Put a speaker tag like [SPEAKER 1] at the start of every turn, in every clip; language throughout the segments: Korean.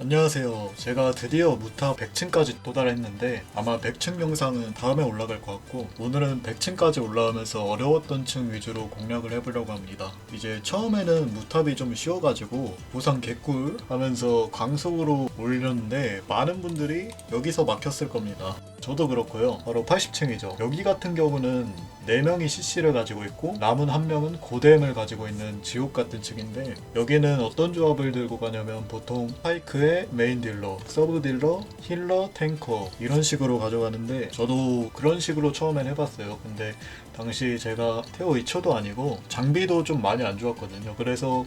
[SPEAKER 1] 안녕하세요. 제가 드디어 무타 100층까지 도달했는데 아마 100층 영상은 다음에 올라갈 것 같고 오늘은 100층까지 올라오면서 어려웠던 층 위주로 공략을 해보려고 합니다. 이제 처음에는 무탑이 좀 쉬워가지고 보상 개꿀 하면서 광속으로 올렸는데 많은 분들이 여기서 막혔을 겁니다. 저도 그렇고요. 바로 80층이죠. 여기 같은 경우는 4명이 CC를 가지고 있고 남은 한 명은 고뎀을 가지고 있는 지옥 같은 층인데 여기는 어떤 조합을 들고 가냐면 보통 파이크의 메인 딜러, 서브 딜러, 힐러, 탱커 이런 식으로 가져가는데 저도 그런 식으로 처음엔 해봤어요. 근데 당시 제가 태오 2초도 아니고 장비도 좀 많이 안 좋았거든요. 그래서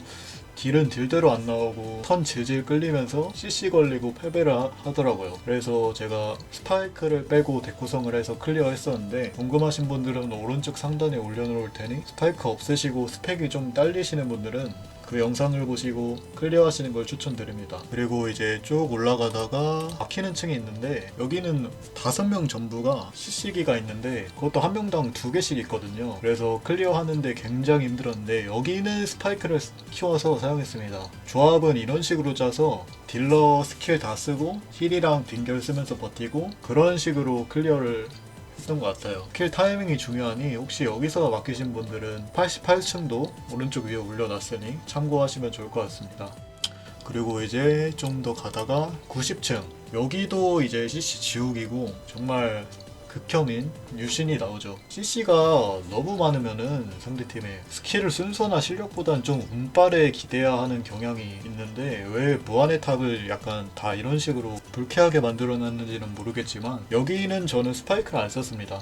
[SPEAKER 1] 딜은 딜대로 안 나오고 턴 질질 끌리면서 CC 걸리고 패배를 하, 하더라고요. 그래서 제가 스파이크를 빼고 데코성을 해서 클리어 했었는데 궁금하신 분들은 오른쪽 상단에 올려놓을 테니 스파이크 없애시고 스펙이 좀 딸리시는 분들은 그 영상을 보시고 클리어 하시는 걸 추천드립니다. 그리고 이제 쭉 올라가다가 막히는 층이 있는데 여기는 다섯 명 전부가 CC기가 있는데 그것도 한 명당 두 개씩 있거든요. 그래서 클리어 하는데 굉장히 힘들었는데 여기는 스파이크를 키워서 사용했습니다. 조합은 이런 식으로 짜서 딜러 스킬 다 쓰고 힐이랑 빙결 쓰면서 버티고 그런 식으로 클리어를 했던 것 같아요. 킬 타이밍이 중요하니 혹시 여기서 맡기신 분들은 88층도 오른쪽 위에 올려놨으니 참고하시면 좋을 것 같습니다. 그리고 이제 좀 더 가다가 90층 여기도 이제 CC 지옥이고 정말 극혐인 유신이 나오죠. CC가 너무 많으면은 상대팀에 스킬을 순서나 실력보단 좀 운빨에 기대야 하는 경향이 있는데 왜 무한의 탑을 약간 다 이런 식으로 불쾌하게 만들어놨는지는 모르겠지만 여기는 저는 스파이크를 안 썼습니다.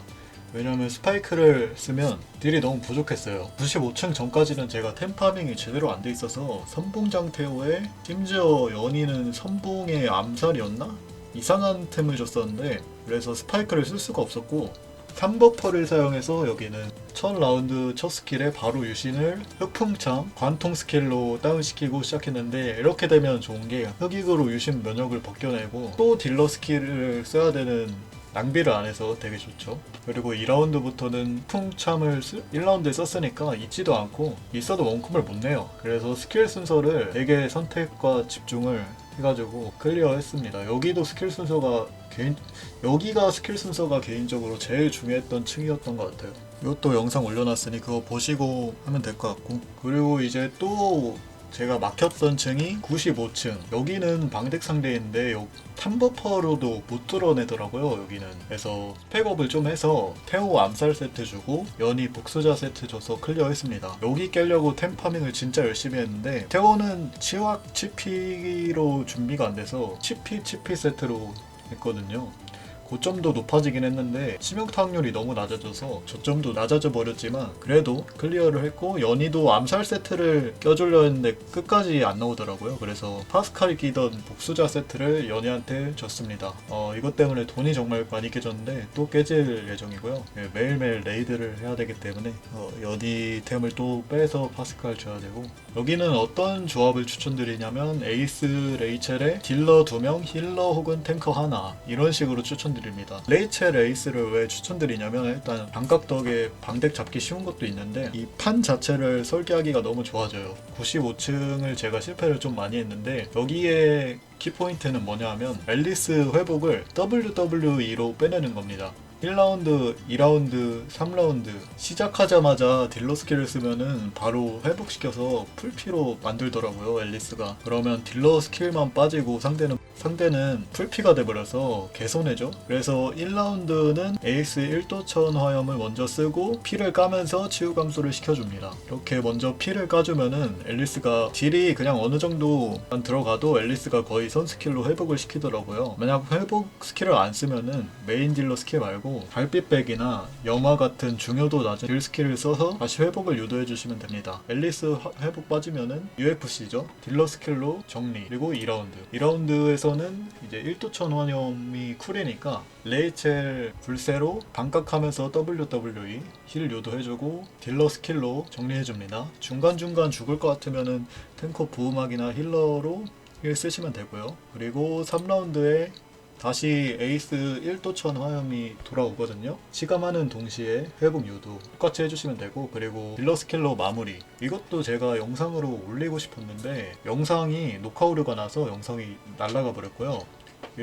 [SPEAKER 1] 왜냐면 스파이크를 쓰면 딜이 너무 부족했어요. 95층 전까지는 제가 템파밍이 제대로 안 돼 있어서 선봉장 태오에 심지어 연이는 선봉의 암살이었나? 이상한 템을 줬었는데 그래서 스파이크를 쓸 수가 없었고 3버퍼를 사용해서 여기는 첫 라운드 첫 스킬에 바로 유신을 흑풍창 관통 스킬로 다운시키고 시작했는데 이렇게 되면 좋은 게 흑익으로 유신 면역을 벗겨내고 또 딜러 스킬을 써야 되는 낭비를 안 해서 되게 좋죠. 그리고 2라운드부터는 풍참을 1라운드에 썼으니까 잊지도 않고 있어도 원콤을 못 내요. 그래서 스킬 순서를 되게 선택과 집중을 해가지고 클리어했습니다. 여기도 스킬 순서가 개인 여기가 스킬 순서가 개인적으로 제일 중요했던 층이었던 것 같아요. 이것도 영상 올려놨으니 그거 보시고 하면 될 것 같고 그리고 이제 또 제가 막혔던 층이 95층. 여기는 방덱 상대인데 요 탐버퍼로도 못 뚫어내더라고요 여기는. 그래서 팩업을 좀 해서 태호 암살 세트 주고 연이 복수자 세트 줘서 클리어 했습니다. 여기 깨려고 템파밍을 진짜 열심히 했는데 태호는 치확 치피로 준비가 안 돼서 치피 치피 세트로 했거든요 고점도 높아지긴 했는데 치명타 확률이 너무 낮아져서 저점도 낮아져 버렸지만 그래도 클리어를 했고 연희도 암살 세트를 껴주려 했는데 끝까지 안 나오더라고요. 그래서 파스칼이 끼던 복수자 세트를 연희한테 줬습니다. 어, 이것 때문에 돈이 정말 많이 깨졌는데 또 깨질 예정이고요. 예, 매일매일 레이드를 해야 되기 때문에 어, 연희 템을 또 빼서 파스칼 줘야 되고. 여기는 어떤 조합을 추천드리냐면 에이스 레이첼에 딜러 2명 힐러 혹은 탱커 하나 이런 식으로 추천드립니다 드립니다. 레이첼 에이스를 왜 추천드리냐면 일단 방각덕에 방덱 잡기 쉬운 것도 있는데 이 판 자체를 설계하기가 너무 좋아져요. 95층을 제가 실패를 좀 많이 했는데 여기에 키포인트는 뭐냐 하면 앨리스 회복을 WWE로 빼내는 겁니다. 1라운드, 2라운드, 3라운드 시작하자마자 딜러 스킬을 쓰면은 바로 회복시켜서 풀피로 만들더라고요 앨리스가 그러면 딜러 스킬만 빠지고 상대는 상대는 풀피가 돼버려서 개손해죠 그래서 1라운드는 에이스 1도천 화염을 먼저 쓰고 피를 까면서 치유 감소를 시켜줍니다 이렇게 먼저 피를 까주면은 앨리스가 딜이 그냥 어느 정도만 들어가도 앨리스가 거의 선 스킬로 회복을 시키더라고요 만약 회복 스킬을 안 쓰면은 메인 딜러 스킬 말고 달빛백이나 염화 같은 중요도 낮은 딜 스킬을 써서 다시 회복을 유도해 주시면 됩니다. 앨리스 화- 회복 빠지면은 UFC죠. 딜러 스킬로 정리. 그리고 2라운드. 2라운드에서 는 이제 1도천 환염이 쿨이니까 레이첼 불세로 반각하면서 WWE 힐 유도해주고 딜러 스킬로 정리해줍니다. 중간중간 죽을 것 같으면은 탱커 보호막이나 힐러로 힐 쓰시면 되고요. 그리고 3라운드에 다시 에이스 1도천 화염이 돌아오거든요. 시감하는 동시에 회복 유도 똑같이 해주시면 되고 그리고 딜러 스킬러 마무리 이것도 제가 영상으로 올리고 싶었는데 영상이 녹화 오류가 나서 영상이 날라가 버렸고요.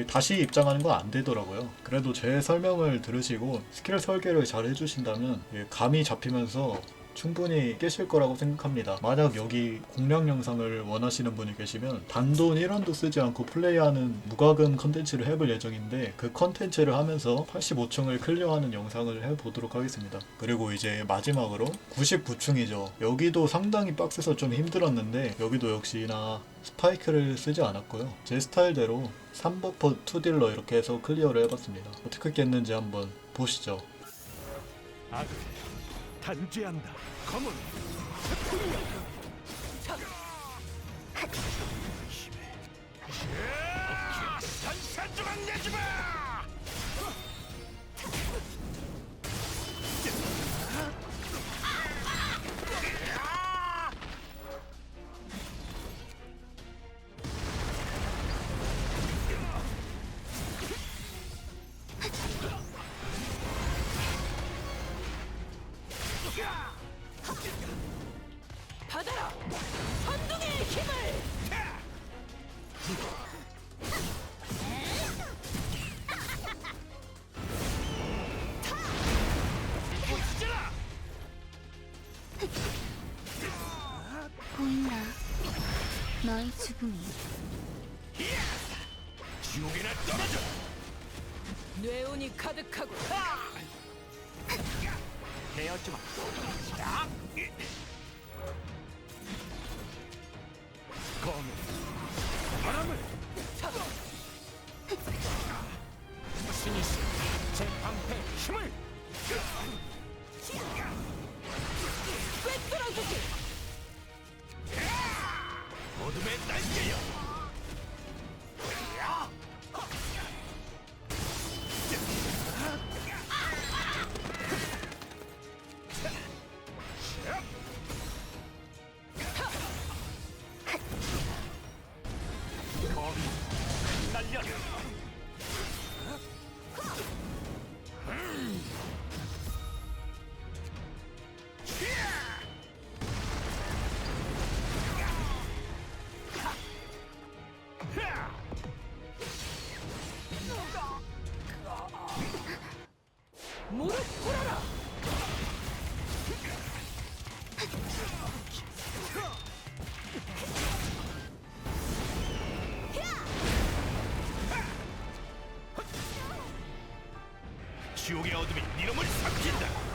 [SPEAKER 1] 다시 입장하는 건 안 되더라고요. 그래도 제 설명을 들으시고 스킬 설계를 잘 해주신다면 이게 감이 잡히면서 충분히 깨실 거라고 생각합니다. 만약 여기 공략 영상을 원하시는 분이 계시면 단돈 1원도 쓰지 않고 플레이하는 무과금 컨텐츠를 해볼 예정인데 그 컨텐츠를 하면서 85층을 클리어하는 영상을 해보도록 하겠습니다. 그리고 이제 마지막으로 99층이죠. 여기도 상당히 빡세서 좀 힘들었는데 여기도 역시나 스파이크를 쓰지 않았고요. 제 스타일대로 3버퍼 2딜러 이렇게 해서 클리어를 해봤습니다. 어떻게 깼는지 한번 보시죠.
[SPEAKER 2] 악을 단죄한다. 검은 산산조각
[SPEAKER 3] 너의 죽음이
[SPEAKER 2] 지옥에나 떨어져.
[SPEAKER 4] 뇌운이 가득하고
[SPEAKER 2] 내어지 마. 야! 검은 바람을 신이시 제 방패 힘을 지옥의 어둠이 네 놈을 삼킨다.